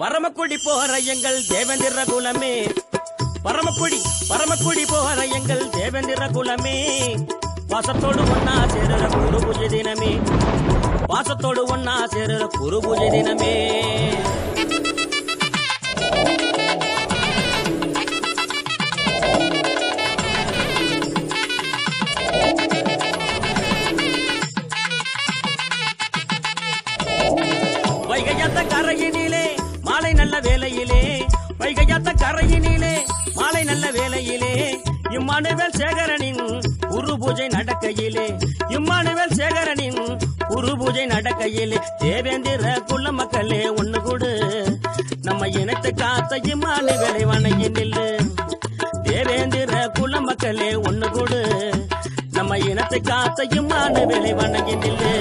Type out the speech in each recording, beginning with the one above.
பரமக்குடி போகிற எங்கள் தேவேந்திர குலமே. பரமக்குடி பரமக்குடி போகிற எங்கள் தேவேந்திர குலமே. பாசத்தோடு ஒன்னா சேருற குரு பூஜை தினமே. பாசத்தோடு ஒன்னா சேருற குரு பூஜை தினமே. வைகையத்த கரையினி மாலை நல்ல வேலையிலே வைகையாத்த கரையினிலே மாலை நல்ல வேலையிலே இம்மானுவேல் சேகரனின் குரு பூஜை நடக்கையிலே இம்மானுவேல் சேகரனின் குரு பூஜை நடக்கையிலே தேவேந்திர குல மக்களே ஒண்ணு கூடு. நம்ம இனத்தை காத்த இம்மானுவேலை வணங்கி நில்லு. தேவேந்திர குல மக்களே ஒண்ணு கூடு. நம்ம இனத்தை காத்த இம்மானுவேலை வணங்கி நில்லு.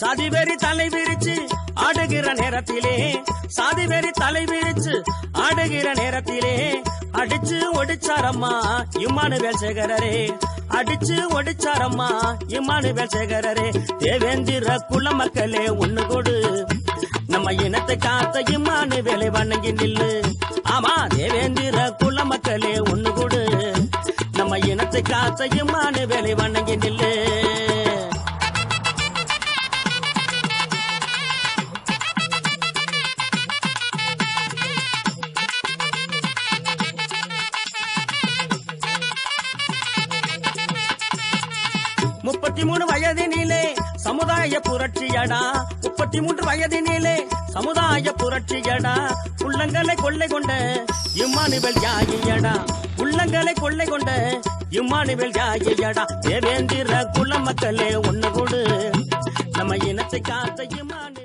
சாதிவெறி தலை விரிச்சு ஆடுகிற நேரத்திலே சாதிவெறி தலை விரிச்சு ஆடுகிற நேரத்திலே அடிச்சு ஒடிச்சாரம்மா இம்மானுவேல் சேகரரே. அடிச்சு ஒடிச்சாரம்மா இம்மானுவேல் சேகரரே. தேவேந்திர குல மக்களே ஒண்ணு கொடு. நம்ம இனத்தை காத்த இம்மானு வேலை வணங்கி நில்லு. ஆமா தேவேந்திர குல மக்களே ஒண்ணு கொடு. நம்ம இனத்தை காத்த இம்மானு வேலை வணங்கி நில்லு. முப்பத்தி மூணு வயதினிலே சமுதாய புரட்சியடா. முப்பத்தி மூன்று வயதினிலே சமுதாய புரட்சியடா. உள்ளங்களை கொள்ளை கொண்ட இம்மானுவல் யாகியடா. உள்ளங்களை கொள்ளை கொண்ட இம்மானுவல் யாகியடா. தேவேந்திர குல மக்களே ஒன்று கொடு. நம்ம இனத்தை காத்த இம்மானுவல்